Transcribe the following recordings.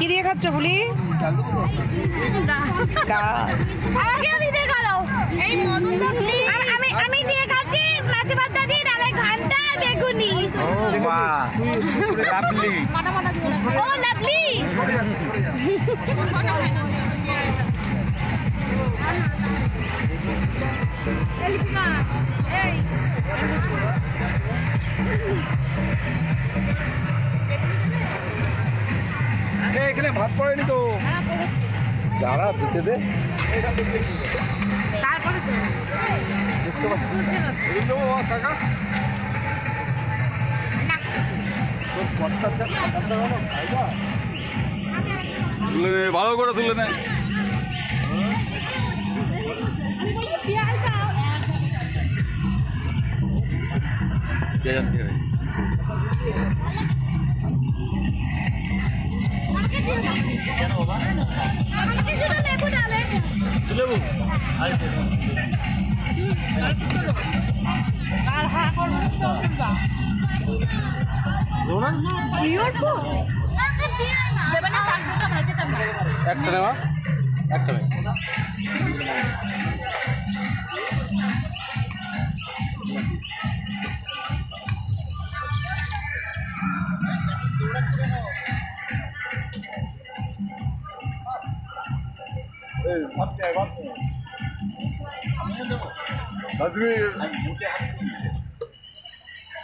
কি দিয়ে খাচ্ছ বুলি এই এখানে ভাত পড়েনি তো। যারা দিতে দে। তারপরে তো। বুঝতে পারছি। কাকা। তুলে নে ভালো করে তুলে নে। কে জানতে হবে। আমাকে শুধু লেবু একটা নে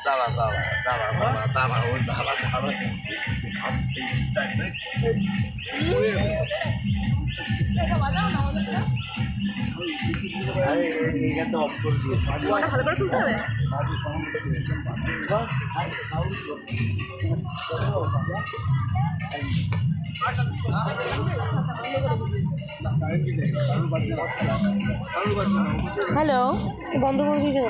দাঁড়া দাঁড়া দাঁড়া দাঁড়া। দাঁড়া ও দাঁড়া দাঁড়া ভালো করে তুলতে হবে হ্যালো। বন্ধ করে দিয়েছে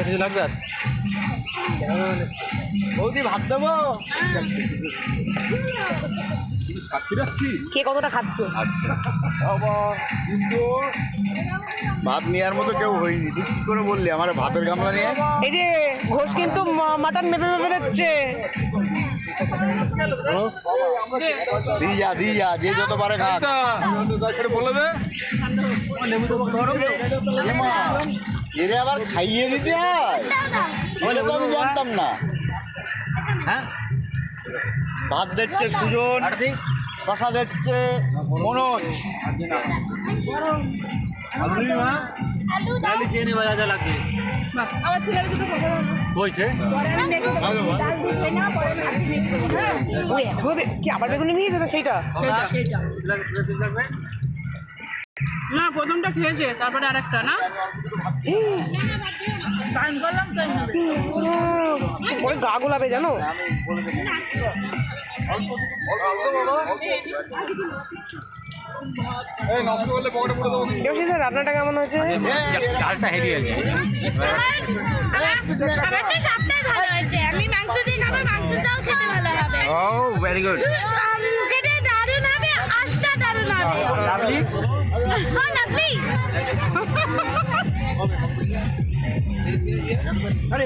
কিছু লাগবে আর? বৌদি ভাত দেবো? কে কতটা খাচ্ছ? আচ্ছা। ভাত নেওয়ার মতো কেউ হয়নি। তুই কি করে বললি আমার ভাতের গামলা নিয়ে? এই যে ঘোষ কিন্তু মাটন মেপে মেপে দিচ্ছে। দিয়ে যা দিয়ে যা যে যত পারে খাক। এটা বলে দে এরে আবার খাইয়ে দিতে হয়? আমি জানতাম না। হ্যাঁ? ভাত দিচ্ছে সুজন দিচ্ছে মনোজ। আমার ছেলের দুটো খবর হয়েছে ওই এখনও বে- কি আবার বেগুনি নিয়েছে না সেইটা? না প্রথমটা খেয়েছে তারপরে আরেকটা না? টাইম করলাম গা গোলাবে জানো? রান্নাটা কেমন হয়েছে? চালটা হেভি আছে খাবারটা সবটাই ভালো হয়েছে। আমি মাংস দিয়ে খাব মাংসটাও খেতে ভালো হবে। ও ভেরি গুড আরে